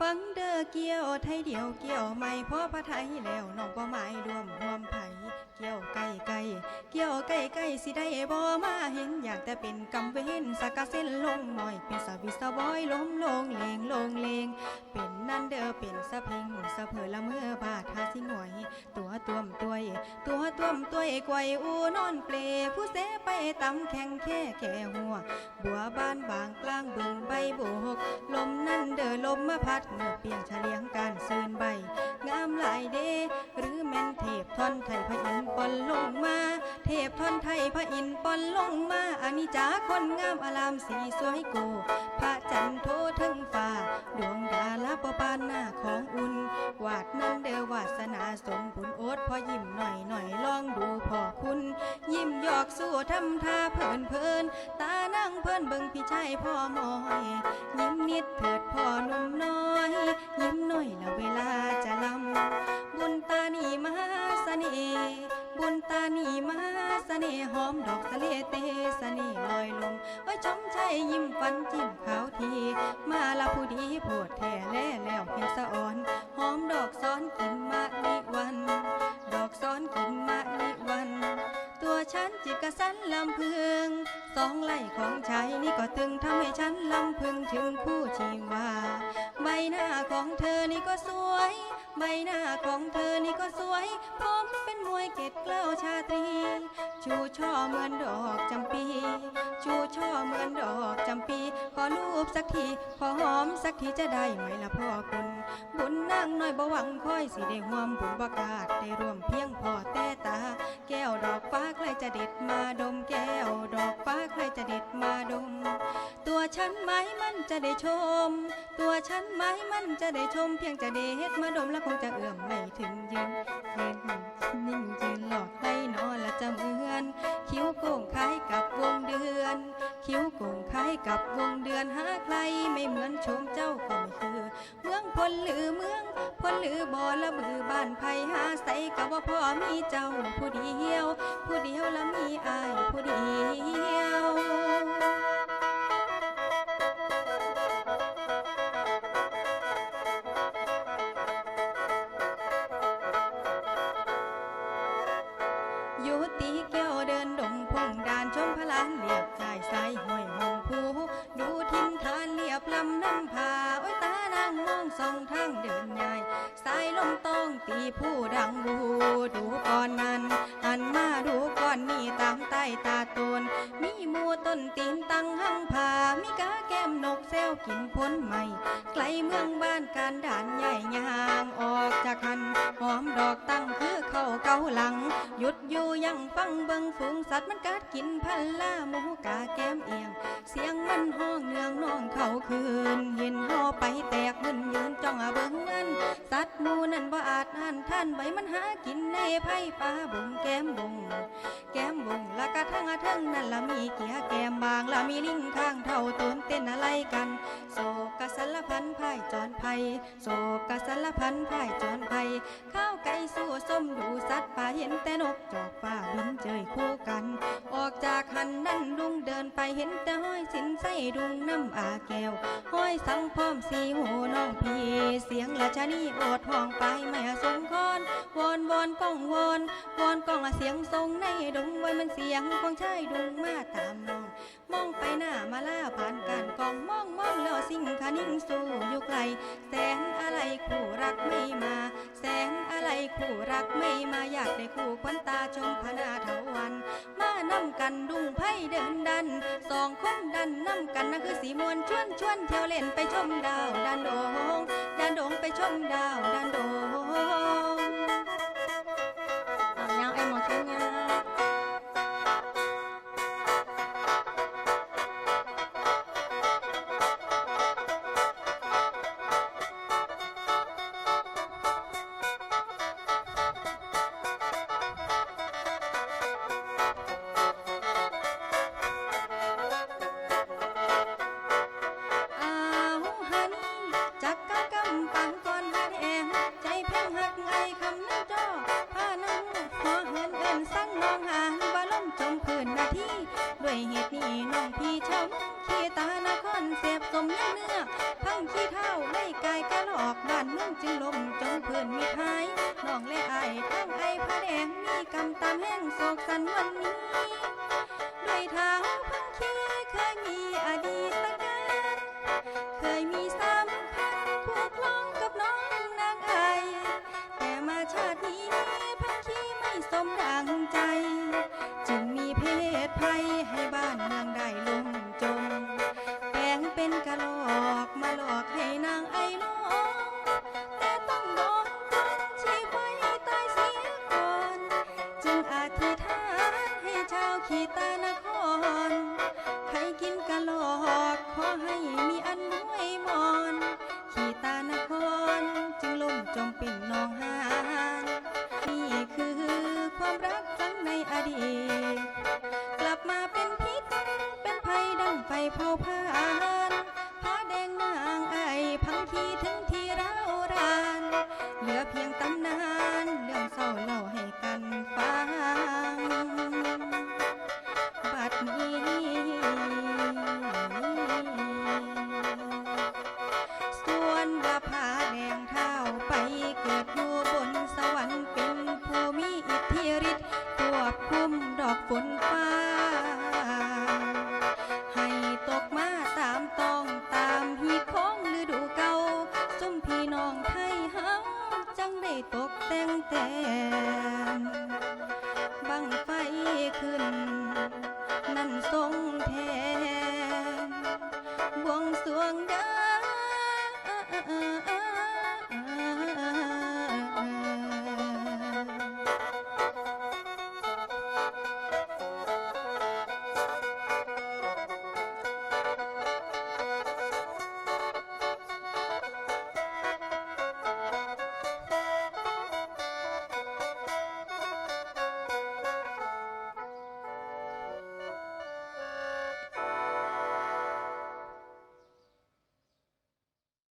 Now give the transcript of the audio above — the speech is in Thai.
ฟังเดาเกี่ยวไทยเดียวเกี่ยวไม่พอพระไทยแล้วน้องบ่หมายรวมรวมไผเกี่ยวไก่ไก่เกี่ยวไก่ไก่สิได้บ่มาเห็นอยากแต่เป็นกำเว้นสักะเส้นลงหน่อยเป็นสวิสบอยล้มลงเลงลงเลงเป็นนั่นเด้อเป็นสะเพงสะเพอละเมื่อบาทาสิหน่วย ตัวตัวมตัวตัวตัวมตัวยกวยอูนอนเปลผู้เสไปตำแข่งแค่แค่หัว บัวบานบางกลางบึงใบโบกลมนั่น มมาพัดเมื่อเปลี่ยนเฉลียงการซื่นใบ งามหลายเดหรือแม่นเทพทอนไทยพระอินปอนลงมา เทพทอนไทยพระอินปอนลงมาอานิจาคนงามอารามสีสวยกูพระจันทโทถึงฟ้า ดวงดาลาปปานหน้าของอุ่น วาดนั้นเดอวาสนาสมบุญโอ๊ดพอยิ้มหน่อยหน่อยลองดูพ่อคุณ ยิ้มหยอกสู้ทำท่าเพลินเพลินตานั่งเพลินเบิ่งพี่ชายพ่อมอย นลำพึงถึงคู่ชีวา ใบหน้าของเธอนี่ก็สวย ใบหน้าของเธอนี่ก็สวย ผมเป็นมวยเกตเกล้าชาตรี ชูช่อเหมือนดอกจำปี ชูช่อเหมือนดอกจำปี ขอรูปสักที ขอหอมสักทีจะได้ไหมล่ะพ่อคุณ บุญนั่งน้อยบ่หวังค่อยสิได้ห่วมบุญประกาศได้ร่วมเพียงพอแต่ตา แก้วดอกฟ้าใครจะเด็ดมาดมแก้วดอกฟ้าใครจะเด็ดมาดม ฉันไหมมันจะได้ชม ตัวฉันไหมมันจะได้ชม เพียงจะเด็ดมาดมแล้วคงจะเอื้อมไม่ถึงยืนยืนนิ่งยืนหลอกให้นอนและจะเหมือน คิ้วโก่งคล้ายกับวงเดือน คิ้วโก่งคล้ายกับวงเดือนหาใครไม่เหมือนชมเจ้าก็ไม่คือ เมืองพลหรือเมืองพลหรือบ่อละบือบ้านไผหาใสกับว่าพ่อมีเจ้าผู้เดียว ผู้เดียวและมีอายผู้เดียว ลายบชายสายห้อยหงผูดูทิมทานเลียบลำน้ำผาโอ้ยตานางมองสองทางเดินใหญ่สายลมต้องตีผู้ดังบูดูก่อนนั้น มีมูต้นตีนตั้งหังผามีกาแก้มนกแซวกินพ้นใหม่ ไกลเมืองบ้านการด่านใหญ่ยางออกจากหันหอมดอกตั้งคือเข้าเกาหลัง หยุดอยู่ยังฟังเบิงฝูงสัตว์มันกัดกินพันล่าหมูกาแก้มเอียง เสียงมันห้องเนืองน้องเขาคืน เห็นห่อไปแตกมึนยืนจ้องเบิงนั้นสัตว์มูนั่นบ่อาจอ่านท่านใบมันหากินในไผ่ป่าบุงแก้มบุงแก้มบุงละกะทั่งอาทั้งนั่น ละมีเกียแกมบางละมีลิงข้างเท่าตนเต้นอะไรกันโศก สารพันพ่ายจอนภัยโศกสารพันพ่ายจอนภัยข้าวไก่สู้ส้มดูสัตว์ป่าเห็นแต่นกจอกฟ้าบินเจยคู่กัน ออกจากหันนั่นลุงเดินไปเห็นแต่ห้อยสินใส่ดุงน้ำอาแก้วห้อยสังพร้อมสีหูน้องพี่เสียงราชนีโอดห้องไปแม่สงคอนวอนวอนก้องวอนวอนก้องเสียงทรงในดงไว้มันเสียงของชายดุงมาตามน้อง มองไปหน้ามาล่าผ่านการกองมองมองแล้วสิ่งคานิ่งสู้อยู่ไกล แสนอะไรคู่รักไม่มา แสนอะไรคู่รักไม่มาอยากได้คู่ควันตาชมพนาเถาวัน มานำกันดุงไพ่เดินดัน สองคนดันนำกันนั่นคือสีมวลชวนชวนเที่ยวเล่นไปชมดาวดันโดงดันโดงไปชมดาวดันโดง กันตามแห่งโศกสันวันนี้ ด้วยเท้าพังเคีเคยมีอดีต 一代 ดอยู่บนสวรรค์เป็นผู้มีอิทธิฤทธิ์ควบคุมดอกฝนฟ้า